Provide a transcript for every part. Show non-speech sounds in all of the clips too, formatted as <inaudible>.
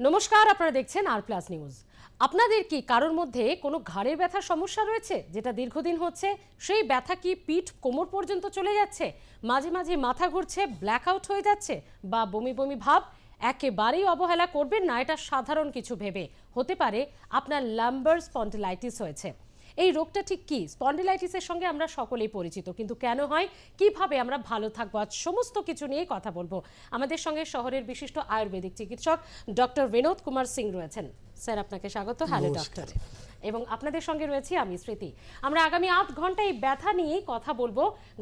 নমস্কার, আপনারা দেখছেন আর প্লাস নিউজ আপনাদের কি কারোর মধ্যে কোনো ঘাড়ের ব্যথার সমস্যা রয়েছে, যেটা দীর্ঘদিন হচ্ছে? সেই ব্যথা কি পিঠ কোমর পর্যন্ত চলে যাচ্ছে? মাঝে মাঝে মাথা ঘুরছে ব্ল্যাক আউট হয়ে যাচ্ছে, বা বমি বমি ভাব? একেবারেই অবহেলা করবেন না, এটা সাধারণ কিছু ভেবে। হতে পারে আপনার লাম্বার স্পন্ডিলাইটিস হয়েছে। এই রোগটা ঠিক কি? স্পন্ডিলাইটিসের সঙ্গে আমরা সকলেই পরিচিত, কিন্তু কেন হয়? কীভাবে আমরা ভালো থাকব? আজ সমস্ত কিছু নিয়ে কথা বলব। আমাদের সঙ্গে শহরের বিশিষ্ট আয়ুর্বেদিক চিকিৎসক ডক্টর বিনোদ কুমার সিং রয়েছেন। স্যার আপনাকে স্বাগত হ্যালো ডক্টর। এবং আপনাদের সঙ্গে রয়েছি আমি স্মৃতি। আমরা আগামী আধ ঘণ্টা এই ব্যথা নিয়েই কথা বলব।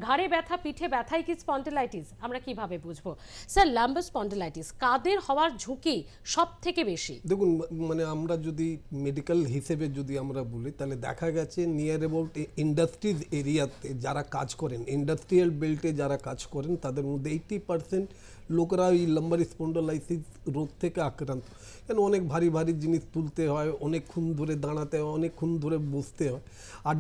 ঘাড়ে ব্যথা পিঠে ব্যথাই কি স্পন্ডিলাইটিস? আমরা কীভাবে বুঝব? স্যার লাম্বার স্পন্ডিলাইটিস কাদের হওয়ার ঝুঁকি সব থেকে বেশি? দেখুন মানে আমরা যদি মেডিকেল হিসেবে যদি আমরা বলি তাহলে দেখা গেছে নিয়ার অ্যাবাউট ইন্ডাস্ট্রিজ এরিয়াতে যারা কাজ করেন ইন্ডাস্ট্রিয়াল বেল্টে যারা কাজ করেন তাদের মধ্যে এইটি পার্সেন্ট লোকেরা এই লাম্বার স্পন্ডোলাইসিস রোগ থেকে আক্রান্ত। কেন অনেক ভারী ভারী জিনিস তুলতে হয় অনেকক্ষণ ধরে দাঁড়াতে হয় অনেকক্ষণ ধরে বসতে হয়। আর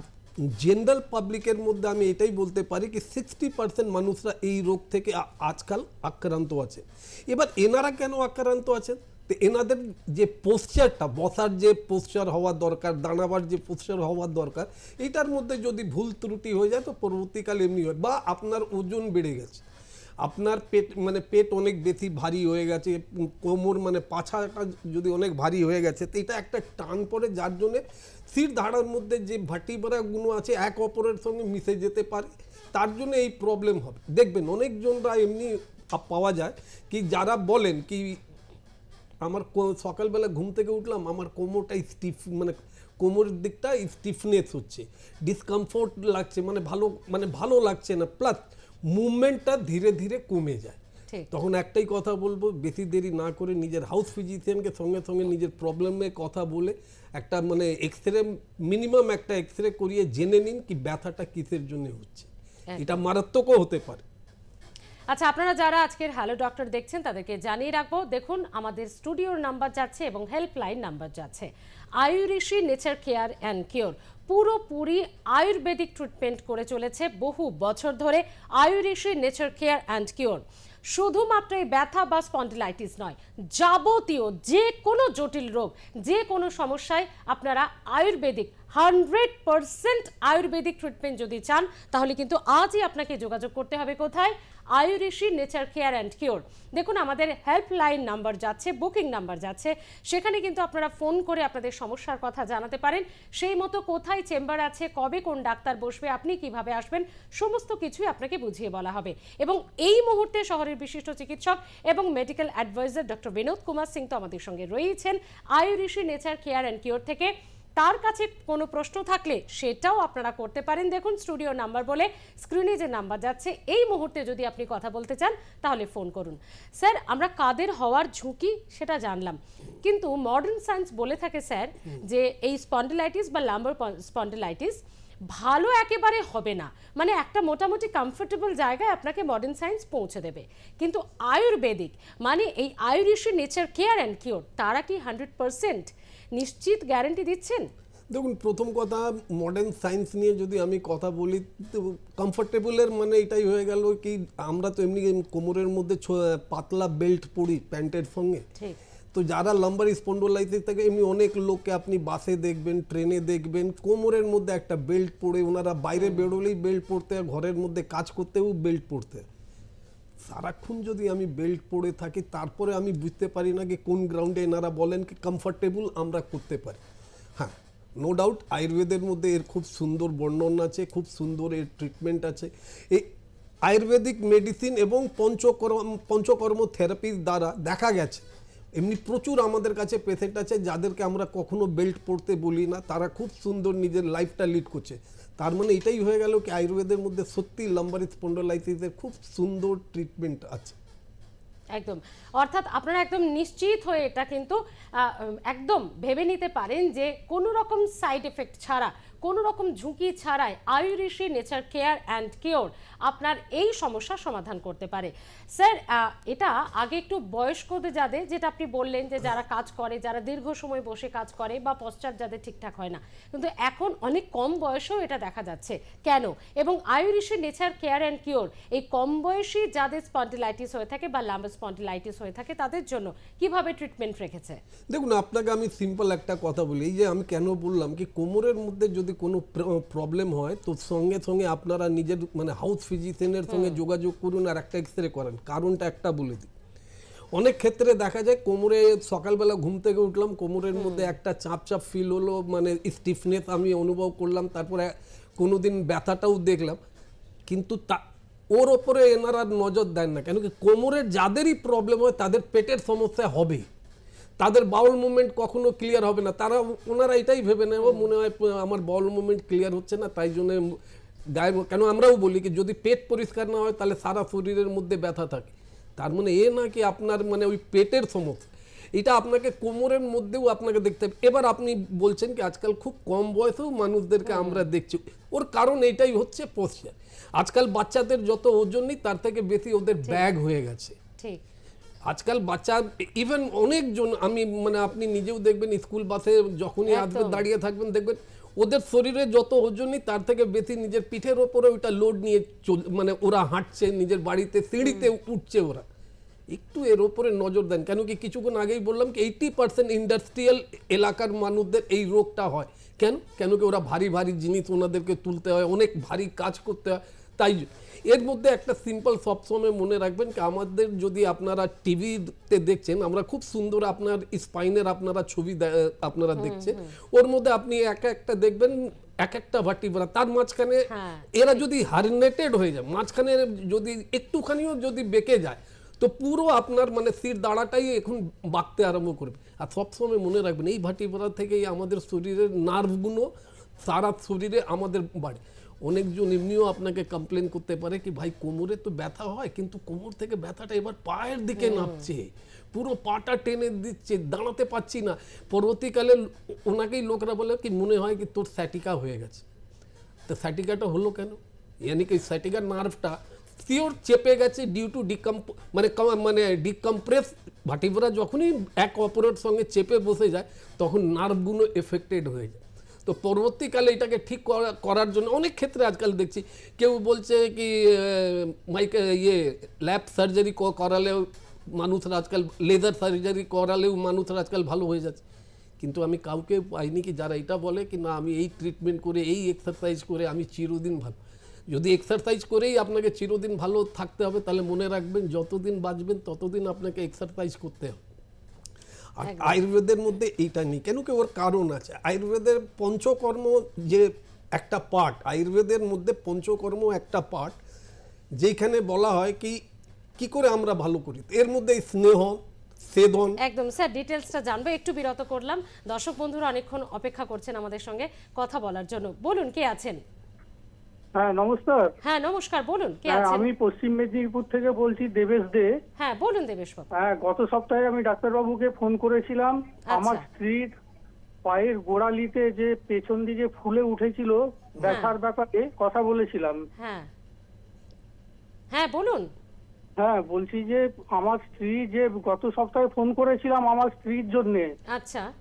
জেনারেল পাবলিকের মধ্যে আমি এটাই বলতে পারি কি সিক্সটি পার্সেন্ট মানুষরা এই রোগ থেকে আজকাল আক্রান্ত আছে। এবার এনারা কেন আক্রান্ত আছেন? তো এনাদের যে পোস্চারটা বসার যে পোস্চার হওয়া দরকার, দাঁড়াবার যে পোস্চার হওয়ার দরকার, এটার মধ্যে যদি ভুল ত্রুটি হয়ে যায়, তো পরবর্তীকালে এমনি হয় বা আপনার ওজন বেড়ে গেছে। আপনার পেট মানে পেট অনেক বেশি ভারী হয়ে গেছে, কোমর মানে পাছাটা যদি অনেক ভারী হয়ে গেছে, তো এটা একটা টান পড়ে, যার জন্যে শির ধারার মধ্যে যে ভাটিবারাগুলো আছে, এক অপরের সঙ্গে মিশে যেতে পারে, তার জন্য এই প্রবলেম হবে। দেখবেন, অনেকজনরা এমনি পাওয়া যায় কি যারা বলেন কি, আমার সকালবেলা ঘুম থেকে উঠলাম, আমার কোমরটা স্টিফ মানে কোমরের দিকটা স্টিফনেস হচ্ছে। ডিসকমফোর্ট লাগছে মানে ভালো মানে ভালো লাগছে না। প্লাস মুভমেন্টটা ধীরে ধীরে কমে যায়। তখন একটাই কথা বলব বেশি দেরি না করে নিজের হাউস ফিজিশিয়ানকে সঙ্গে সঙ্গে নিজের প্রবলেমে কথা বলে একটা মানে এক্স রে মিনিমাম একটা এক্স রে করিয়ে জেনে নিন কি ব্যথাটা কিসের জন্য হচ্ছে। এটা মারাত্মকও হতে পারে। আচ্ছা আপনারা যারা আজকের হ্যালো ডক্টর দেখছেন, তাদেরকে জানিয়ে রাখব, দেখুন, আমাদের স্টুডিওর নাম্বার যাচ্ছে এবং হেল্পলাইন নাম্বার যাচ্ছে। Ayurishi nature care and cure পুরোপুরি আয়ুর্বেদিক ট্রিটমেন্ট করে চলেছে বহু বছর ধরে Ayurishi nature care and cure শুধুমাত্র এই ব্যথা বা স্পন্ডিলাইটিস নয়, যাবতীয় যে কোনো জটিল রোগ, যে কোনো সমস্যায় আপনারা ayurvedic hundred percent ayurvedic treatment যদি চান, তাহলে কিন্তু আজই আপনাকে যোগাযোগ করতে হবে কোথায়? Ayurishi nature care and cure দেখুন, আমাদের হেল্পলাইন নাম্বার যাচ্ছে বুকিং নাম্বার যাচ্ছে। সেখানে কিন্তু আপনারা ফোন করে আপনাদের সমস্যার কথা জানাতে পারেন। সেই মতো কোথায় চেম্বার আছে, কবে কোন ডাক্তার বসবে, আপনি কীভাবে আসবেন, সমস্ত কিছুই আপনাকে বুঝিয়ে বলা হবে। এবং এই মুহূর্তে শহরের বিশিষ্ট চিকিৎসক এবং medical adviser doctor Binod Kumar Singh তো আমাদের সঙ্গে রয়েছেন। Ayurishi nature care and cure থেকে। তার কাছে কোনো প্রশ্ন থাকলে সেটাও আপনারা করতে পারেন। দেখুন স্টুডিও নাম্বার বলে স্ক্রিনে যে নাম্বার যাচ্ছে, এই মুহূর্তে যদি আপনি কথা বলতে চান, তাহলে ফোন করুন। স্যার, আমরা কাদের হওয়ার ঝুঁকি সেটা জানলাম। কিন্তু মডার্ন সায়েন্স বলে থাকে, স্যার, যে এই স্পন্ডিলাইটিস বা লাম্বার স্পন্ডিলাইটিস ভালো একেবারে হবে না। মানে একটা মোটামুটি কমফোর্টেবল জায়গায় আপনাকে মডার্ন সায়েন্স পৌঁছে দেবে। কিন্তু আয়ুর্বেদিক মানে এই Ayurishi nature care and cure তারা কি হান্ড্রেড পার্সেন্ট নিশ্চিত গ্যারান্টি দিচ্ছেন? দেখুন প্রথম কথা মডার্ন সায়েন্স নিয়ে যদি আমি কথা বলি তো কমফোর্টেবলের মানে এটাই হয়ে গেল কি আমরা তো এমনি কোমরের মধ্যে পাতলা বেল্ট পরি প্যান্টের সঙ্গে। তো যারা লাম্বার স্পন্ডোলাইসিস থাকে এমনি অনেক লোককে আপনি বাসে দেখবেন ট্রেনে দেখবেন কোমরের মধ্যে একটা বেল্ট পরে ওনারা বাইরে বেরোলেই বেল্ট পরতে ঘরের মধ্যে কাজ করতেও বেল্ট পরতে। সারাক্ষণ যদি আমি বেল্ট পরে থাকি, তারপরে আমি বুঝতে পারি না কি কোন গ্রাউন্ডে এনারা বলেন কি কমফর্টেবল আমরা করতে পারি। হ্যাঁ নো ডাউট আয়ুর্বেদের মধ্যে এর খুব সুন্দর বর্ণনা আছে, খুব সুন্দর এর ট্রিটমেন্ট আছে। এই আয়ুর্বেদিক মেডিসিন এবং পঞ্চকর্ম পঞ্চকর্ম থেরাপির দ্বারা দেখা গেছে। এমনি প্রচুর আমাদের কাছে পেশেন্ট আছে, যাদেরকে আমরা কখনো বেল্ট পরতে বলি না, তারা খুব সুন্দর নিজের লাইফটা লিড করছে। তার মানে এটাই হয়ে গেল কি আয়ুর্বেদের মধ্যে সত্যি লাম্বার স্পন্ডোলাইসিসের খুব সুন্দর ট্রিটমেন্ট আছে। একদম। অর্থাৎ আপনারা একদম নিশ্চিত হয়ে এটা কিন্তু একদম ভেবে নিতে পারেন যে কোনো রকম সাইড এফেক্ট ছাড়া কোনো রকম ঝুঁকি ছাড়াই Ayurishi nature care and cure আপনার এই সমস্যার সমাধান করতে পারে। স্যার এটা আগে একটু বয়স্কদের যাদের, যেটা আপনি বললেন যে যারা কাজ করে, যারা দীর্ঘ সময় বসে কাজ করে বা পশ্চাৎ যাদের ঠিকঠাক হয় না। কিন্তু এখন অনেক কম বয়সেও এটা দেখা যাচ্ছে। কেন? এবং Ayurishi nature care and cure এই কম বয়সী যাদের স্পন্ডিলাইটিস হয়ে থাকে বা লাম্বার স্পন্ডিলাইটিস হয়ে থাকে, তাদের জন্য কীভাবে ট্রিটমেন্ট রেখেছে? দেখুন, আপনাকে আমি সিম্পল একটা কথা বলি। এই যে আমি কেন বললাম কি, কোমরের মধ্যে যদি কোনো প্রবলেম হয় তো সঙ্গে সঙ্গে আপনারা নিজের মানে হাউস ফিজিশিয়ানের সঙ্গে যোগাযোগ করুন আর একটা এক্স রে করেন। কারণটা একটা বলে দিই। অনেক ক্ষেত্রে দেখা যায় কোমরে সকালবেলা ঘুম থেকে উঠলাম কোমরের মধ্যে একটা চাপ চাপ ফিল হলো মানে স্টিফনেস আমি অনুভব করলাম তারপরে কোনোদিন ব্যথাটাও দেখলাম। কিন্তু তা ওর ওপরে এনারা নজর দেন না। কেন কি কোমরের যাদেরই প্রবলেম হয় তাদের পেটের সমস্যা হবেই। তাদের বাউল মুভমেন্ট কখনো ক্লিয়ার হবে না। তারা ওনারা এটাই ভেবে নেয় মনে হয় আমার বাউল মুভমেন্ট ক্লিয়ার হচ্ছে না তাই জন্য গায়ে কেন আমরাও বলি কি যদি পেট পরিষ্কার না হয় তাহলে সারা শরীরের মধ্যে ব্যথা থাকে। তার মানে এ না কি আপনার মানে ওই পেটের সমস্যা। এটা আপনাকে কোমরের মধ্যেও আপনাকে দেখতে হবে। এবার আপনি বলছেন কি আজকাল খুব কম বয়সেও মানুষদেরকে আমরা দেখছি। ওর কারণ এটাই হচ্ছে পোস্টার আজকাল বাচ্চাদের যত ওজন নেই তার থেকে বেশি ওদের ব্যাগ হয়ে গেছে। ঠিক। আজকাল বাচ্চা ইভেন অনেকজন আমি মানে আপনি নিজেও দেখবেন স্কুল বাসে যখনই আসবেন দাঁড়িয়ে থাকবেন দেখবেন ওদের শরীরে যত ওজনই তার থেকে বেশি নিজের পিঠের ওপরে ওইটা লোড নিয়ে চল মানে ওরা হাঁটছে নিজের বাড়িতে সিঁড়িতে উঠছে ওরা। একটু এর ওপরে নজর দেন কেন কি কিছুক্ষণ আগেই বললাম কি এইটি পার্সেন্ট ইন্ডাস্ট্রিয়াল এলাকার মানুষদের এই রোগটা হয়। কেন? কেন কি ওরা ভারী ভারী জিনিস ওনাদেরকে তুলতে হয় অনেক ভারী কাজ করতে হয়। তাই এর মধ্যে একটা সিম্পল সবসময় মনে রাখবেন কি আমাদের যদি আপনারা টিভিতে দেখছেন আমরা খুব সুন্দর আপনার স্পাইনের আপনারা ছবি আপনারা দেখছেন। ওর মধ্যে আপনি এক একটা দেখবেন এক একটা ভার্টিব্রা তার মাঝখানে হ্যাঁ। এরা যদি হারনেটেড হয়ে যায় মাঝখানে যদি একটুখানিও যদি বেঁকে যায় তো পুরো আপনার মানে সিট দাঁড়াটাই এখন বাঁকতে আরম্ভ করবে। আর সবসময় মনে রাখবেন এই ভাটিপাড়া থেকেই আমাদের শরীরের নার্ভগুলো সারা শরীরে আমাদের বাড়ে। অনেকজন এমনিও আপনাকে কমপ্লেন করতে পারে কি ভাই কোমরে তো ব্যথা হয় কিন্তু কোমর থেকে ব্যথাটা এবার পায়ের দিকে নামছে। পুরো পাটা টেনে দিচ্ছে দাঁড়াতে পারছি না। পরবর্তীকালে ওনাকেই লোকরা বলে কি মনে হয় কি তোর স্যাটিকা হয়ে গেছে। তো স্যাটিকাটা হলো কেন? ইয়ানি কি স্যাটিকার নার্ভটা পিওর চেপে গেছে ডিউ টু ডিকম্প মানে মানে ডিকম্প্রেস ভাটিভরা যখনই এক অপরের সঙ্গে চেপে বসে যায় তখন নার্ভগুলো এফেক্টেড হয়ে যায়। তো পরবর্তীকালে এটাকে ঠিক করা- করার জন্য অনেক ক্ষেত্রে আজকাল দেখছি, কেউ বলছে কি মাইকে ইয়ে ল্যাব সার্জারি করালেও মানুষরা আজকাল, লেজার সার্জারি করালেও মানুষরা আজকাল ভালো হয়ে যাচ্ছে। কিন্তু আমি কাউকে পাইনি কি যারা এটা বলে কি না, আমি এই ট্রিটমেন্ট করে, এই এক্সারসাইজ করে আমি চিরদিন ভালো। যদি এক্সারসাইজ করেই আপনাকে চিরদিন ভালো থাকতে হবে, তাহলে মনে রাখবেন যতদিন বাঁচবেন ততদিন আপনাকে এক্সারসাইজ করতে হবে। আর আয়ুর্বেদের মধ্যে এইটা নেই। কেন কি ওর কারণ আছে? আয়ুর্বেদের পঞ্চকর্ম যে একটা পার্ট আয়ুর্বেদের মধ্যে পঞ্চকর্ম একটা পার্ট যেখানে বলা হয় কি কি করে আমরা ভালো করি? এর মধ্যে স্নেহ সেদন একদম। স্যার ডিটেলসটা জানব একটু বিরত করলাম। দর্শক বন্ধুরা অনেকক্ষণ অপেক্ষা করছেন আমাদের সঙ্গে কথা বলার জন্য। বলুন কে আছেন? হ্যাঁ নমস্কার। হ্যাঁ নমস্কার বলুন কে হ্যাঁ, আছেন? আমি পশ্চিম মেদিনীপুর থেকে বলছি দেবেশ দে। হ্যাঁ বলুন দেবেশ বাবু। হ্যাঁ গত সপ্তাহে আমি ডাক্তারবাবুকে ফোন করেছিলাম। আমার স্ত্রীর পায়ের গোড়ালিতে যে পেছন দিকে ফুলে উঠেছিল ব্যথার ব্যাপারে কথা বলেছিলাম। হ্যাঁ। হ্যাঁ বলুন। হ্যাঁ বলছি যে আমার স্ত্রী যে গত সপ্তাহে ফোন করেছিলাম আমার স্ত্রীর জন্য। আচ্ছা।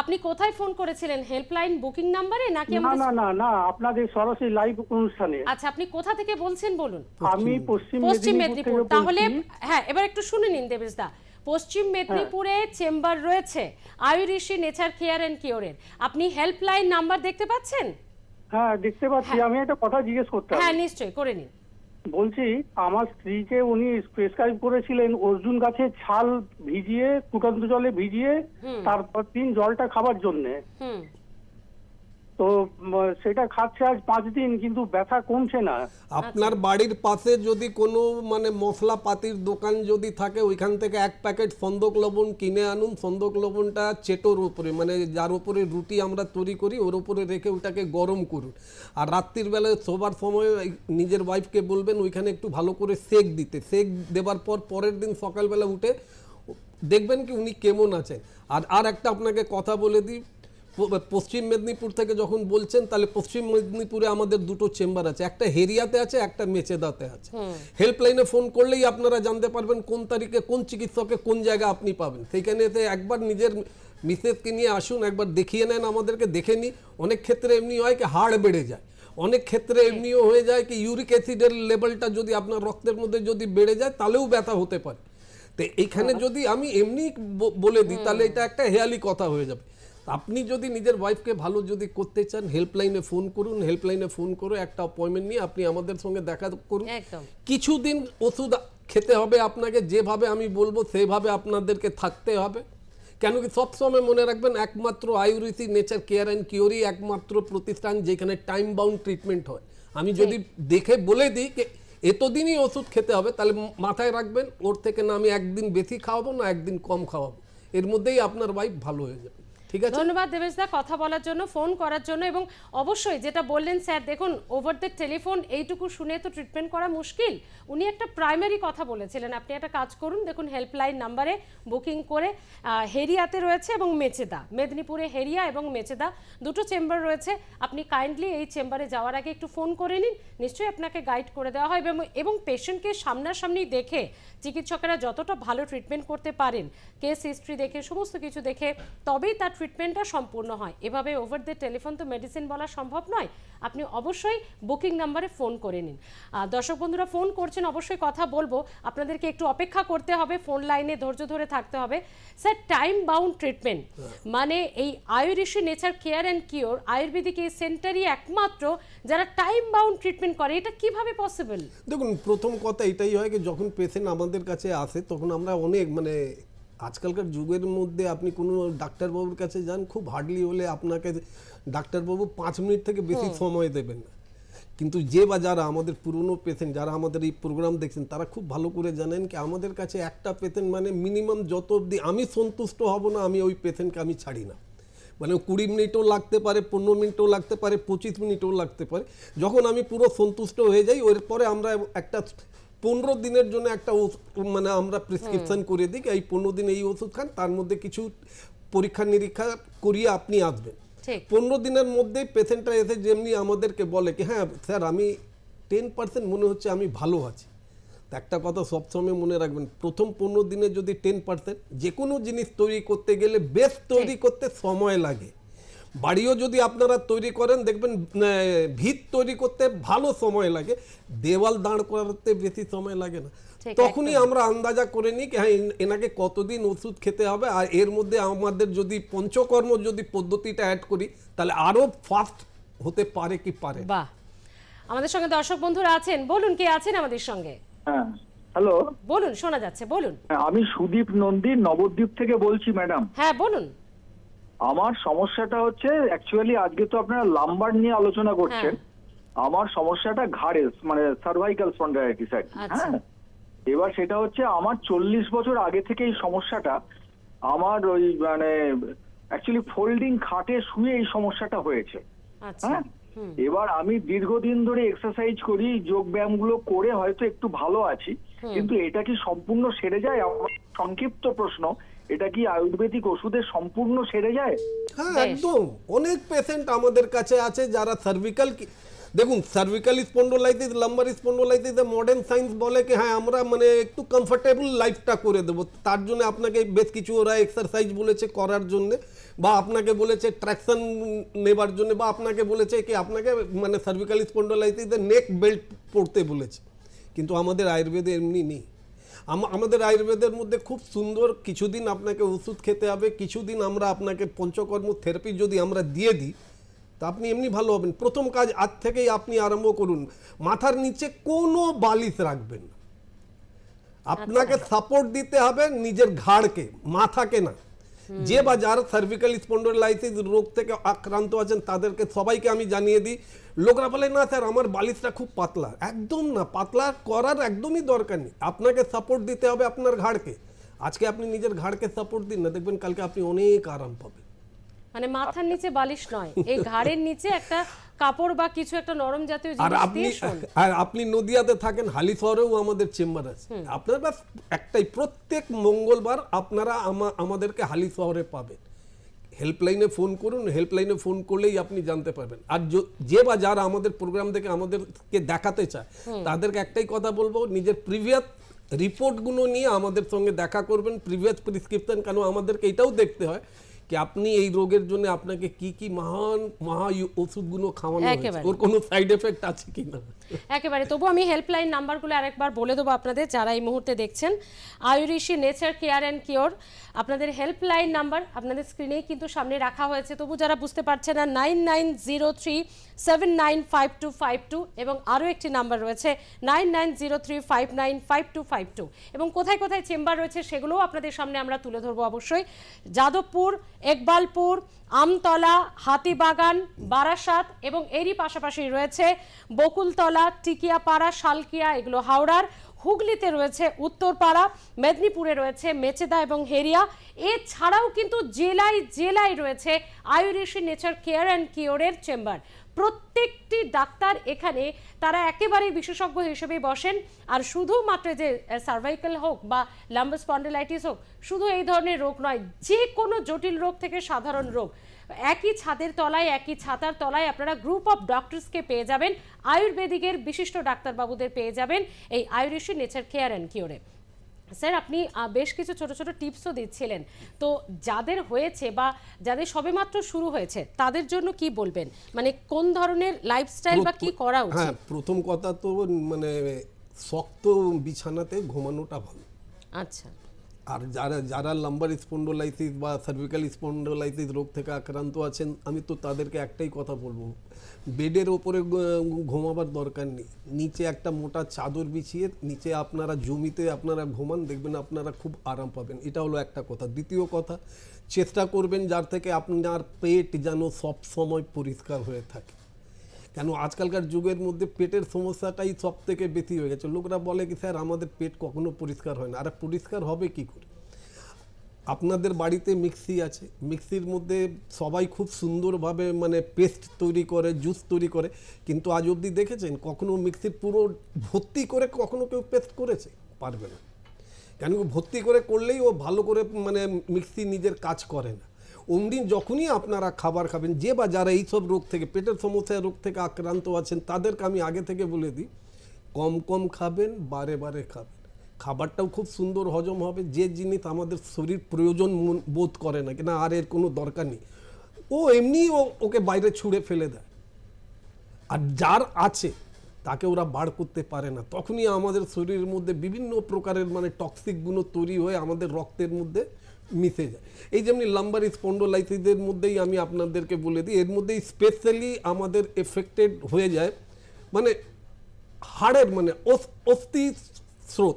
আপনি কোথায় ফোন করেছিলেন? হেল্পলাইন বুকিং নাম্বারে নাকি না আমাদের না না না আপনাদের সরাসরি লাইভ অনুষ্ঠানে। আচ্ছা আপনি কোথা থেকে বলছেন বলুন? আমি পশ্চিম পশ্চিম মেদিনীপুর তাহলে হ্যাঁ এবার একটু শুনে নিন দেবেশ দা পশ্চিম মেদিনীপুরে চেম্বার রয়েছে আয়ুরিশি নেচার কেয়ার অ্যান্ড কিওরের আপনি হেল্পলাইন নাম্বার দেখতে পাচ্ছেন? হ্যাঁ দেখতে পাচ্ছি। আমি একটা কথা জিজ্ঞেস করতাম। হ্যাঁ নিশ্চয়ই করে নিন। বলছি আমার স্ত্রীকে উনি প্রেসক্রাইব করেছিলেন অর্জুন গাছের ছাল ভিজিয়ে ফুটন্ত জলে ভিজিয়ে তারপর দিন জলটা খাবার জন্য। তো সেটা খাচ্ছে আজ পাঁচ দিন, কিন্তু ব্যথা কমছে না। আপনার বাড়ির পাশে যদি কোনো মানে মশলাপাতির দোকান যদি থাকে, ওইখান থেকে এক প্যাকেট সন্দক লবণ কিনে আনুন। সন্দক লবণটা চেটোর উপরে মানে যার উপরে রুটি আমরা তৈরি করি, ওর উপরে রেখে ওটাকে গরম করুন। আর রাত্রির বেলায় শোবার সময় নিজের ওয়াইফকে বলবেন, ওইখানে একটু ভালো করে সেক দিতে। সেক দেবার পর পরের দিন সকালবেলা উঠে দেখবেন কি উনি কেমন আছেন। আর আর একটা আপনাকে কথা বলে দিই পশ্চিম মেদিনীপুর থেকে যখন বলছেন তাহলে পশ্চিম মেদিনীপুরে আমাদের দুটো চেম্বার আছে। একটা হেরিয়াতে আছে একটা মেচেদাতে আছে। হেল্পলাইনে ফোন করলেই আপনারা জানতে পারবেন কোন তারিখে কোন চিকিৎসকে কোন জায়গা আপনি পাবেন। সেইখানে এতে একবার নিজের মিসেসকে নিয়ে আসুন একবার দেখিয়ে নেন আমাদেরকে দেখে নিই অনেক ক্ষেত্রে এমনি হয় কি হাড় বেড়ে যায়। অনেক ক্ষেত্রে এমনিও হয়ে যায় কি ইউরিক অ্যাসিডের লেভেলটা যদি আপনার রক্তের মধ্যে যদি বেড়ে যায় তাহলেও ব্যথা হতে পারে। তো এইখানে যদি আমি এমনি বলে দিই তাহলে এটা একটা হেয়ালি কথা হয়ে যাবে। আপনি যদি নিজের ওয়াইফকে ভালো যদি করতে চান হেল্পলাইনে ফোন করুন হেল্পলাইনে ফোন করে একটা অ্যাপয়েন্টমেন্ট নিয়ে আপনি আমাদের সঙ্গে দেখা করুন। কিছুদিন ওষুধ খেতে হবে আপনাকে যেভাবে আমি বলব সেভাবে আপনাদেরকে থাকতে হবে। কেন কি সবসময় মনে রাখবেন একমাত্র আয়ুর্বেদিক নেচার কেয়ার অ্যান্ড কিওরই একমাত্র প্রতিষ্ঠান যেখানে টাইম বাউন্ড ট্রিটমেন্ট হয়। আমি যদি দেখে বলে দিই যে এতদিনই ওষুধ খেতে হবে তাহলে মাথায় রাখবেন ওর থেকে না আমি একদিন বেশি খাওয়াবো না একদিন কম খাওয়াবো। এর মধ্যেই আপনার ওয়াইফ ভালো হয়ে যাবে। ঠিক আছে? ধন্যবাদ দেবেশদা কথা বলার জন্য ফোন করার জন্য এবং অবশ্যই যেটা বললেন স্যার, দেখুন ওভার দ্য টেলিফোন এইটুকু শুনে তো ট্রিটমেন্ট করা মুশকিল। উনি একটা প্রাইমারি কথা বলেছিলেন। আপনি একটা কাজ করুন, দেখুন হেল্পলাইন নাম্বারে বুকিং করে হেরিয়াতে রয়েছে এবং মেচেদা, মেদিনীপুরে হেরিয়া এবং মেচেদা, দুটো চেম্বার রয়েছে। আপনি কাইন্ডলি এই চেম্বারে যাওয়ার আগে একটু ফোন করে নিন, নিশ্চয়ই আপনাকে গাইড করে দেওয়া হয় এবং পেশেন্টকে সামনাসামনি দেখে, চিকিৎসকেরা যতটা ভালো ট্রিটমেন্ট করতে পারেন কেস হিস্ট্রি দেখে, সমস্ত কিছু দেখে, তবেই তার ট্রিটমেন্টটা সম্পূর্ণ হয়। এভাবে ওভার দ্য টেলিফোন তো মেডিসিন বলা সম্ভব নয়। আপনি অবশ্যই বুকিং নাম্বারে ফোন করে নিন। দর্শক বন্ধুরা ফোন করছেন অবশ্যই কথা বলব। আপনাদেরকে একটু অপেক্ষা করতে হবে ফোন লাইনে ধৈর্য ধরে থাকতে হবে। স্যার টাইম বাউন্ড ট্রিটমেন্ট মানে এই Ayurishi nature care and cure ayurvedic এই সেন্টারই একমাত্র যারা টাইম বাউন্ড ট্রিটমেন্ট করে। এটা কীভাবে পসিবল দেখুন প্রথম কথা এটাই হয় যখন পেশেন্ট আমাদের কাছে আসে তখন আমরা অনেক মানে আজকালকার যুগের মধ্যে আপনি কোনো ডাক্তারবাবুর কাছে যান খুব হার্ডলি হলে আপনাকে ডাক্তারবাবু পাঁচ মিনিট থেকে বেশি সময় দেবেন না। কিন্তু যে বা যারা আমাদের পুরনো পেশেন্ট যারা আমাদের এই প্রোগ্রাম দেখছেন তারা খুব ভালো করে জানেন কি আমাদের কাছে একটা পেশেন্ট মানে মিনিমাম যত অবধি আমি সন্তুষ্ট হব না আমি ওই পেশেন্টকে আমি ছাড়ি না। মানে কুড়ি মিনিটও লাগতে পারে পনেরো মিনিটও লাগতে পারে পঁচিশ মিনিটও লাগতে পারে। যখন আমি পুরো সন্তুষ্ট হয়ে যাই ওর পরে আমরা একটা পনেরো দিনের জন্য একটা মানে আমরা প্রেসক্রিপশন করে দিই এই পনেরো দিন এই ওষুধ খান তার মধ্যে কিছু পরীক্ষা নিরীক্ষা করিয়ে আপনি আসবেন। পনেরো দিনের মধ্যে পেশেন্টটা এসে যেমনি আমাদেরকে বলে কি হ্যাঁ স্যার আমি টেন পার্সেন্ট মনে হচ্ছে আমি ভালো আছি। একটা কথা সবসময় মনে রাখবেন প্রথম পনেরো দিনে যদি টেন পার্সেন্ট যে কোনো জিনিস তৈরি করতে গেলে বেশ তৈরি করতে সময় লাগে। বাড়িও যদি আপনারা তৈরি করেন দেখবেন ভিত তৈরি করতে ভালো সময় লাগে দেওয়াল দাঁড় করাতে বেশি সময় লাগে না। তখনই আমরা আন্দাজা করে নিই কি হ্যাঁ এনাকে কতদিন ওষুধ খেতে হবে আর এর মধ্যে আমাদের যদি পঞ্চকর্ম যদি পদ্ধতিটা অ্যাড করি তাহলে আরও ফাস্ট হতে পারে কি পারে। বাহ। আমাদের সঙ্গে দর্শক বন্ধুরা আছেন বলুন কে আছেন আমাদের সঙ্গে? হ্যাঁ হ্যালো। বলুন শোনা যাচ্ছে বলুন। আমি সুদীপ নন্দী নবদ্বীপ থেকে বলছি ম্যাডাম। হ্যাঁ বলুন। আমার সমস্যাটা হচ্ছে অ্যাকচুয়ালি আজকে তো আপনারা লাম্বার নিয়ে আলোচনা করছেন। আমার সমস্যাটা ঘাড়ের মানে সার্ভাইকাল স্পন্ডাইটিস আর কি, আচ্ছা। হ্যাঁ? এবার সেটা হচ্ছে আমার চল্লিশ বছর আগে থেকে এই সমস্যাটা আমার ওই মানে অ্যাকচুয়ালি ফোল্ডিং খাটে শুয়ে এই সমস্যাটা হয়েছে। আচ্ছা। হ্যাঁ? এবার আমি দীর্ঘদিন ধরে এক্সারসাইজ করি যোগ ব্যায়ামগুলো করে হয়তো একটু ভালো আছি। কিন্তু এটা কি সম্পূর্ণ সেরে যায়? আমার সংক্ষিপ্ত প্রশ্ন এটা কি আয়ুর্বেদিক ওষুধে সম্পূর্ণ সেরে যায়? হ্যাঁ একদম। অনেক পেশেন্ট আমাদের কাছে আছে যারা সার্ভিক্যাল দেখুন cervical spondylitis lumbar spondylitis modern science বলে কি হ্যাঁ আমরা মানে একটু কমফোর্টেবল লাইফটা করে দেবো। তার জন্য আপনাকে বেশ কিছু ওরা এক্সারসাইজ বলেছে করার জন্য বা আপনাকে বলেছে ট্র্যাকশন নেবার জন্য বা আপনাকে বলেছে কি আপনাকে মানে সার্ভিক্যাল স্পন্ডোলাইটিসের নেক বেল্ট পড়তে বলেছে। কিন্তু আমাদের আয়ুর্বেদে এমনি নেই। আমাদের আয়ুর্বেদের মধ্যে খুব সুন্দর কিছুদিন আপনাকে ওষুধ খেতে হবে কিছুদিন আমরা আপনাকে পঞ্চকর্ম থেরাপি যদি আমরা দিয়ে দিই তা আপনি এমনি ভালো হবেন। প্রথম কাজ আজ থেকেই আপনি আরম্ভ করুন। মাথার নিচে কোনো বালিশ রাখবেন না। আপনাকে সাপোর্ট দিতে হবে নিজের ঘাড়কে মাথাকে না। যে বা যারা সার্ভিক্যাল স্পন্ডোলাইসিস রোগ থেকে আক্রান্ত আছেন তাদেরকে সবাইকে আমি জানিয়ে দিই লোকরা বলে না স্যার আমার বালিশটা খুব পাতলা। একদম না পাতলা করার একদমই দরকার নেই। আপনাকে সাপোর্ট দিতে হবে আপনার ঘাড়কে। আজকে আপনি নিজের ঘাড়কে সাপোর্ট দিন না দেখবেন কালকে আপনি অনেক আরাম পাবেন। মানে মাথার নিচে বালিশ নয় এই ঘাড়ের নিচে একটা কাপড় বা কিছু একটা নরম জাতীয় আর আপনি <laughs> আর আপনি নদিয়াতে থাকেন হালি শহরেও আমাদের চেম্বার আছে। আপনার বাস একটাই প্রত্যেক মঙ্গলবার আপনারা আমাদেরকে হালি শহরে পাবেন। হেল্পলাইনে ফোন করুন হেল্পলাইনে ফোন করলেই আপনি জানতে পারবেন। আর যে বা যারা আমাদের প্রোগ্রাম থেকে আমাদেরকে দেখাতে চায় তাদেরকে একটাই কথা বলব নিজের প্রিভিয়াস রিপোর্টগুলো নিয়ে আমাদের সঙ্গে দেখা করবেন প্রিভিয়াস প্রেসক্রিপশন কেন আমাদেরকে এটাও দেখতে হয় কি আপনি এই রোগের জন্য আপনাকে কি কি মহান মহা ওষুধগুলো খাওয়ানো হয়েছে? ওর কোনো সাইড এফেক্ট আছে কিনা একেবারে। তবু আমি হেল্পলাইন নাম্বারগুলো আরেকবার বলে দেবো আপনাদের যারা এই মুহূর্তে দেখছেন। Ayurishi nature care and cure আপনাদের হেল্পলাইন নাম্বার আপনাদের স্ক্রিনেই কিন্তু সামনে রাখা হয়েছে। তবু যারা বুঝতে পারছেন না nine nine zero three seven nine five two five two এবং আরও একটি নাম্বার রয়েছে nine nine zero three five nine five two five two এবং কোথায় কোথায় চেম্বার রয়েছে সেগুলোও আপনাদের সামনে আমরা তুলে ধরবো অবশ্যই। যাদবপুর একবালপুর, আমতলা, হাতিবাগান, বারাসাত এবং এরই পাশাপাশি রয়েছে বকুলতলা, টিকিয়াপাড়া, শালকিয়া, এগুলো হাওড়ার। হুগলিতে রয়েছে উত্তরপাড়া, মেদিনীপুরে রয়েছে মেচেদা এবং হেরিয়া। এছাড়াও কিন্তু জেলায় জেলায় রয়েছে আয়ুরেশি নেচার কেয়ার অ্যান্ড কিওরের চেম্বার। প্রত্যেকটি ডাক্তার এখানে তারা একেবারেই বিশেষজ্ঞ হিসেবেই বসেন। আর শুধুমাত্র যে সার্ভাইকাল হোক বা লাম্বার স্পন্ডিলাইটিস হোক, শুধু এই ধরনের রোগ নয়, যে কোনো জটিল রোগ থেকে সাধারণ রোগ। একই ছাদের তলায়, একই ছাতার তলায় আপনারা গ্রুপ অফ ডক্টরসকে পেয়ে যাবেন। আয়ুর্বেদিকের বিশিষ্ট ডাক্তারবাবুদের পেয়ে যাবেন এই আয়ুরিশি নেচার কেয়ার অ্যান্ড কিওরে স্যার আপনি বেশ কিছু ছোট ছোট টিপসও দিচ্ছিলেন। তো যাদের হয়েছে বা যাদের সবেমাত্র শুরু হয়েছে তাদের জন্য কি বলবেন? মানে কোন ধরনের লাইফস্টাইল বা কি করা উচিত? হ্যাঁ প্রথম কথা তো মানে শক্ত বিছানাতে ঘুমানোটা ভালো। আচ্ছা। আর যারা যারা লাম্বার স্পন্ডোলাইসিস বা সার্ভিক্যাল স্পন্ডোলাইসিস রোগ থেকে আক্রান্ত আছেন, আমি তো তাদেরকে একটাই কথা বলব। বেডের ওপরে ঘুমাবার দরকার নেই। নিচে একটা মোটা চাদর বিছিয়ে নিচে আপনারা জমিতে আপনারা ঘুমান, দেখবেন আপনারা খুব আরাম পাবেন। এটা হলো একটা কথা। দ্বিতীয় কথা, চেষ্টা করবেন যার থেকে আপনার পেট যেন সব সময় পরিষ্কার হয়ে থাকে। কেন আজকালকার যুগের মধ্যে পেটের সমস্যাটাই সব থেকে বেশি হয়ে গেছে। লোকরা বলে কি, স্যার, আমাদের পেট কখনো পরিষ্কার হয় না। আর পরিষ্কার হবে কি করে? আপনাদের বাড়িতে মিক্সি আছে। মিক্সির মধ্যে সবাই খুব সুন্দরভাবে মানে পেস্ট তৈরি করে, জুস তৈরি করে। কিন্তু আজ অবধি দেখেছেন, কখনো মিক্সির পুরো ভর্তি করে কখনো কেউ পেস্ট করেছে? পারবে না। কেন ভর্তি করে করলেই ও ভালো করে মানে মিক্সি নিজের কাজ করে না। অমনি যখনই আপনারা খাবার খাবেন, যে বা যারা এইসব রোগ থেকে, পেটের সমস্যা রোগ থেকে আক্রান্ত আছেন, তাদেরকে আমি আগে থেকে বলে দিই, কম কম খাবেন, বারে বারে খাবেন। খাবারটাও খুব সুন্দর হজম হবে, যে জিনিস আমাদের শরীর প্রয়োজন বোধ করে না, কিনা আর এর কোনো দরকার নেই। ও এমনি ও, ওকে বাইরে ছুঁড়ে ফেলে দেয়। আর যার আছে, তাকে ওরা বার করতে পারে না। তখনই আমাদের শরীরের মধ্যে বিভিন্ন প্রকারের মানে টক্সিক গুণ তৈরি হয়ে আমাদের রক্তের মধ্যে মিশে যায়। এই যেমনি লাম্বার স্পন্ডোলাইসিসের মধ্যেই আমি আপনাদেরকে বলে দিই, এর মধ্যেই স্পেশালি আমাদের এফেক্টেড হয়ে যায় মানে হাড়ের মানে অস- অস্থি স্রোত।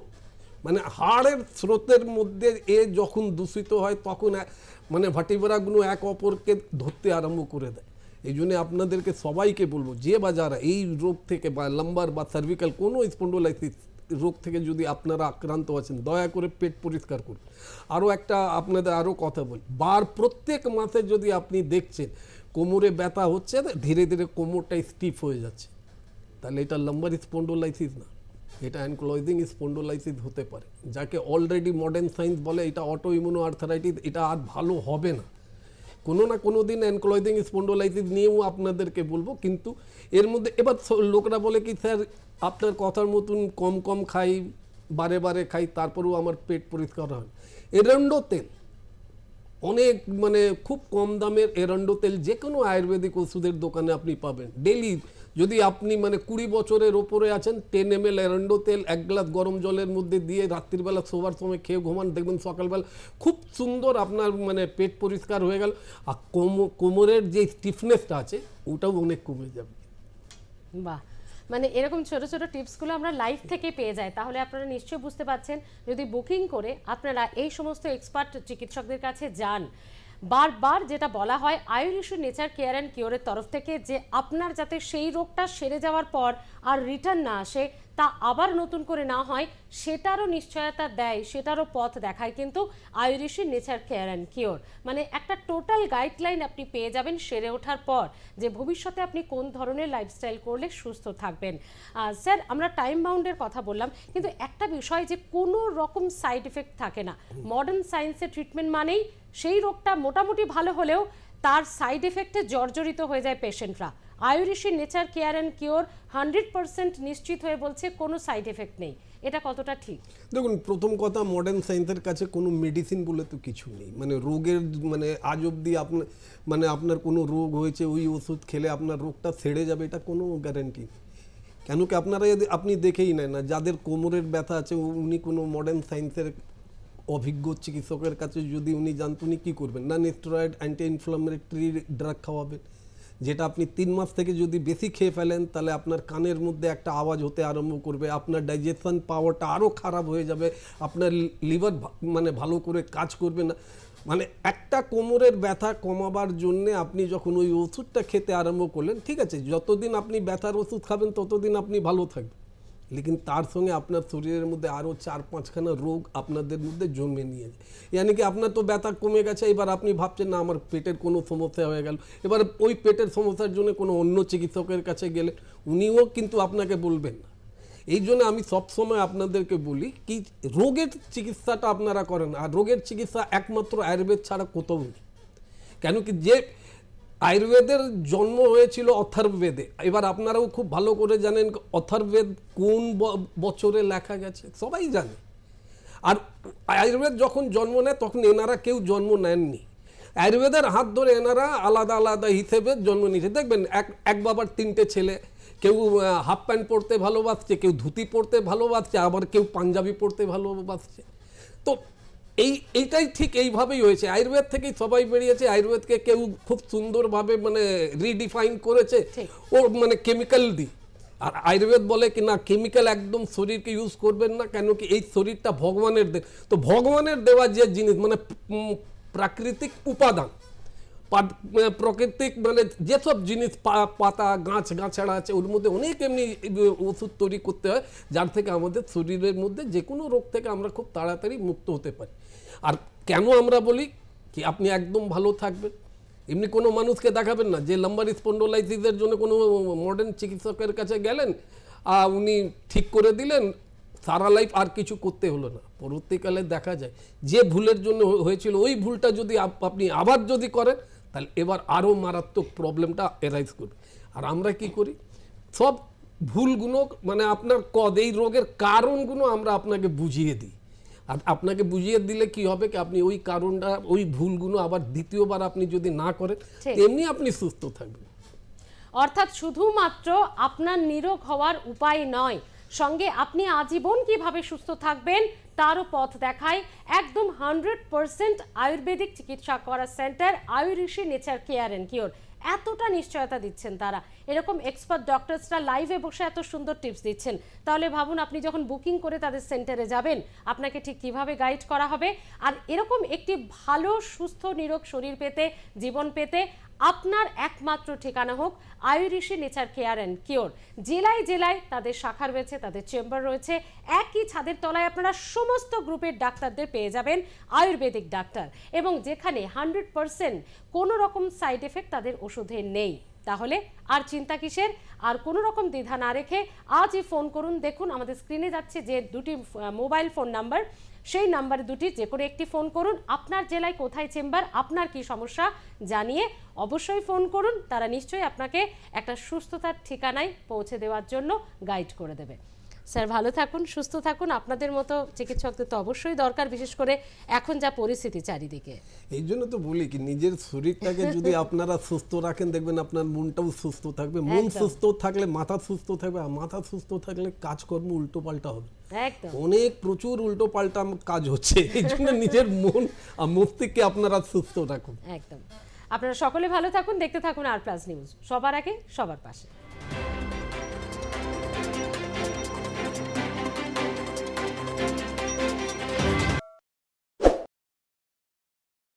মানে হাড়ের স্রোতের মধ্যে এ যখন দূষিত হয়, তখন মানে ভাটিবেরাগুলো এক অপরকে ধরতে আরম্ভ করে দেয়। এই জন্য আপনাদেরকে সবাইকে বলব, যে বা যারা এই রোগ থেকে বা লাম্বার বা সার্ভিক্যাল কোনো স্পন্ডোলাইসিস রোগ থেকে যদি আপনারা আক্রান্ত আছেন, দয়া করে পেট পরিষ্কার করুন। আরও একটা আপনাদের আরও কথা বলি, বার প্রত্যেক মাসে যদি আপনি দেখছেন কোমরে ব্যথা হচ্ছে, ধীরে ধীরে কোমরটা স্টিফ হয়ে যাচ্ছে। তাহলে এটা লম্বার স্পন্ডোলাইসিস না, এটা অ্যানক্লোজিং স্পন্ডোলাইসিস হতে পারে, যাকে অলরেডি মডার্ন সায়েন্স বলে এটা অটো ইমিউনো আর্থারাইটিস এটা আর ভালো হবে না। কোনো না কোনো দিন অ্যানক্লোজিং স্পন্ডোলাইসিস নিয়েও আপনাদেরকে বলব, কিন্তু এর মধ্যে, এবার লোকরা বলে কি, স্যার আপনার কথার মতন কম কম খাই, বারে বারে খাই, তারপরেও আমার পেট পরিষ্কার হয়। এরেন্ডো তেল, অনেক মানে খুব কম দামের এরান্ডো তেল যে কোনো আয়ুর্বেদিক ওষুধের দোকানে আপনি পাবেন। ডেলি যদি আপনি মানে কুড়ি বছরের ওপরে আছেন, টেন এম এল এরান্ডো তেল, এক গ্লাস গরম জলের মধ্যে দিয়ে রাত্রিবেলা শোবার সময় খেয়ে ঘুমান, দেখবেন সকালবেলা খুব সুন্দর আপনার মানে পেট পরিষ্কার হয়ে গেল। আর কোমর কোমরের যে স্টিফনেসটা আছে, ওটাও অনেক কমে যাবে। বাহ! মানে এরকম ছোট ছোট টিপসগুলো আমরা লাইভ থেকে পেয়ে যাই, তাহলে আপনারা নিশ্চয়ই বুঝতে পারছেন। যদি বুকিং করে আপনারা এই সমস্ত এক্সপার্ট চিকিৎসকদের কাছে যান। বারবার যেটা বলা হয় আয়ুরিশু নেচার কেয়ার অ্যান্ড কিওরের তরফ থেকে যে আপনার যাতে সেই রোগটা সেরে যাওয়ার পর আর রিটার্ন না আসে তা আবার নতুন করে না হয়, সেটারও নিশ্চয়তা দেয়, সেটারও পথ দেখায় কিন্তু Ayurishi nature care and cure. মানে একটা টোটাল গাইডলাইন আপনি পেয়ে যাবেন সেরে ওঠার পর যে ভবিষ্যতে আপনি কোন ধরনের লাইফস্টাইল করলে সুস্থ থাকবেন। স্যার, আমরা টাইম বাউন্ডের কথা বললাম, কিন্তু একটা বিষয় যে কোনো রকম সাইড এফেক্ট থাকে না। মডার্ন সায়েন্সের ট্রিটমেন্ট মানেই সেই রোগটা মোটামুটি ভালো হলেও তার সাইড এফেক্টে জর্জরিত হয়ে যায় পেশেন্টরা। Ayurishi nature care and cure hundred percent নিশ্চিত হয়ে বলছে কোনো সাইড এফেক্ট নেই। এটা কতটা ঠিক? দেখুন, প্রথম কথা মডার্ন সায়েন্সের কাছে কোনো মেডিসিন বলে তো কিছু নেই। মানে রোগের মানে আজ অবধি আপনার মানে আপনার কোনো রোগ হয়েছে, ওই ওষুধ খেলে আপনার রোগটা সেরে যাবে, এটা কোনো গ্যারান্টি নেই। কেন কি আপনারা যদি, আপনি দেখেই নেন না, যাদের কোমরের ব্যথা আছে উনি কোনো মডার্ন সায়েন্সের অভিজ্ঞ চিকিৎসকের কাছে যদি উনি জানতো উনি কী করবেন? না স্টেরয়েড অ্যান্টি ইনফ্লামেটরি ড্রাগ খাওয়াবেন। যেটা আপনি তিন মাস থেকে যদি বেশি খেয়ে ফেলেন, তাহলে আপনার কানের মধ্যে একটা আওয়াজ হতে আরম্ভ করবে, আপনার ডাইজেশন পাওয়ারটা আরও খারাপ হয়ে যাবে, আপনার লিভার মানে ভালো করে কাজ করবে না। মানে একটা কোমরের ব্যথা কমাবার জন্যে আপনি যখন ওই ওষুধটা খেতে আরম্ভ করলেন, ঠিক আছে, যতদিন আপনি ব্যথার ওষুধ খাবেন, ততদিন আপনি ভালো থাকবেন। লেকিন তার সঙ্গে আপনার শরীরের মধ্যে আরও চার পাঁচখানা রোগ আপনাদের মধ্যে জন্মে নিয়ে যায় ইয়ানি কি আপনার তো ব্যথা কমে গেছে এবার আপনি ভাবছেন না আমার পেটের কোনো সমস্যা হয়ে গেল এবার ওই পেটের সমস্যার জন্য কোনো অন্য চিকিৎসকের কাছে গেলে উনিও কিন্তু আপনাকে বলবেন না এই জন্য আমি সবসময় আপনাদেরকে বলি কি রোগের চিকিৎসাটা আপনারা করেন আর রোগের চিকিৎসা একমাত্র আয়ুর্বেদ ছাড়া কোথাও নেই কেন কি যে আয়ুর্বেদের জন্ম হয়েছিল অথর্ববেদে। এবার আপনারাও খুব ভালো করে জানেন অথর্ববেদ কোন বছরে লেখা গেছে, সবাই জানে। আর আয়ুর্বেদ যখন জন্ম নেয়, তখন এনারা কেউ জন্ম নেননি। আয়ুর্বেদের হাত ধরে এনারা আলাদা আলাদা হিসেবে জন্ম নিয়েছে। দেখবেন, এক এক বাবার তিনটে ছেলে, কেউ হাফ প্যান্ট পরতে ভালোবাসছে, কেউ ধুতি পরতে ভালোবাসছে, আবার কেউ পাঞ্জাবি পরতে ভালোবাসছে। তো এই এইটাই ঠিক এইভাবেই হয়েছে। আয়ুর্বেদ থেকেই সবাই বেরিয়েছে। আয়ুর্বেদকে কেউ খুব সুন্দরভাবে মানে রিডিফাইন করেছে। ও মানে কেমিক্যাল দি। আর আয়ুর্বেদ বলে কি না কেমিক্যাল একদম শরীরকে ইউজ করবেন না কেন কি এই শরীরটা ভগবানের দে তো ভগবানের দেওয়া যে জিনিস মানে প্রাকৃতিক উপাদান আহ, প্রাকৃতিক মানে যেসব জিনিস পা- পাতা গাছ গাছাড়া আছে ওর মধ্যে অনেক এমনি ওষুধ তৈরি করতে হয় যার থেকে আমাদের শরীরের মধ্যে যে কোনো রোগ থেকে আমরা খুব তাড়াতাড়ি মুক্ত হতে পারি। আর কেন আমরা বলি কি আপনি একদম ভালো থাকবেন? এমনি কোনো মানুষকে দেখাবেন না, যে লাম্বার স্পন্ডোলাইসিসের জন্য কোনো মডার্ন চিকিৎসকের কাছে গেলেন উনি ঠিক করে দিলেন, সারা লাইফ আর কিছু করতে হলো না। পরবর্তীকালে দেখা যায়, যে ভুলের জন্য হয়েছিল ওই ভুলটা যদি আপ- আপনি আবার যদি করেন, তাহলে এবার আরও মারাত্মক প্রবলেমটা এরাইজ করবে। আর আমরা কি করি? সব ভুলগুলো মানে আপনার কদ এই রোগের কারণগুলো আমরা আপনাকে বুঝিয়ে দিই। আর আপনাকে বুঝিয়ে দিলে কি হবে কি আপনি ওই কারণটা ওই ভুলগুলো আবার দ্বিতীয়বার আপনি যদি না করেন। এমনি আপনি সুস্থ থাকবেন অর্থাৎ শুধুমাত্র আপনার নিরোগ হওয়ার উপায় নয় সঙ্গে আপনি আজীবন কীভাবে সুস্থ থাকবেন তারও পথ দেখায় একদম হান্ড্রেড পার্সেন্ট আয়ুর্বেদিক চিকিৎসা করা centre Ayurishi nature care and cure এতটা নিশ্চয়তা দিচ্ছেন তারা। এরকম এক্সপার্ট ডক্টরসরা লাইভে বসে এত সুন্দর টিপস দিচ্ছেন। তাহলে ভাবুন, আপনি যখন বুকিং করে তাদের সেন্টারে যাবেন, আপনাকে ঠিক কীভাবে গাইড করা হবে? আর এরকম একটি ভালো, সুস্থ, নিরোগ শরীর পেতে, জীবন পেতে আপনার একমাত্র ঠিকানা হোক Ayurishi nature care and cure. জেলায় জেলায় তাদের শাখা রয়েছে, তাদের চেম্বার রয়েছে। একই ছাদের তলায় আপনারা সমস্ত গ্রুপের ডাক্তারদের পেয়ে যাবেন, আয়ুর্বেদিক ডাক্তার। এবং যেখানে হান্ড্রেড পারসেন্ট কোনো রকম সাইড এফেক্ট তাদের ওষুধে নেই। তাহলে আর চিন্তা কিসের? আর কোনো রকম দ্বিধা না রেখে আজই ফোন করুন, দেখুন আমাদের স্ক্রিনে যাচ্ছে যে দুটি মোবাইল ফোন নাম্বার। সেই নাম্বার দুটি, যে করে একটি ফোন করুন। আপনার জেলায় কোথায় চেম্বার, আপনার কি সমস্যা জানিয়ে অবশ্যই ফোন করুন। তারা নিশ্চয়ই আপনাকে একটা সুস্থতার ঠিকানায় পৌঁছে দেওয়ার জন্য গাইড করে দেবে। স্যার ভালো থাকুন সুস্থ থাকুন। আপনাদের মতো চিকিৎসকদের তো অবশ্যই দরকার বিশেষ করে এখন যা পরিস্থিতি চারিদিকে। এই জন্য তো বলি কি নিজের শরীরটাকে যদি আপনারা সুস্থ রাখেন দেখবেন আপনার মনটাও সুস্থ থাকবে। মন সুস্থ থাকলে মাথা সুস্থ থাকবে আর মাথা সুস্থ থাকলে কাজকর্ম উল্টো পাল্টা হবে অনেক প্রচুর উল্টো পাল্টা কাজ হচ্ছে এই জন্য নিজের মন আর মস্তিষ্কে আপনারা সুস্থ রাখুন। একদম। আপনারা সকলে ভালো থাকুন দেখতে থাকুন আর প্লাস নিউজ। সবার আগে সবার পাশে।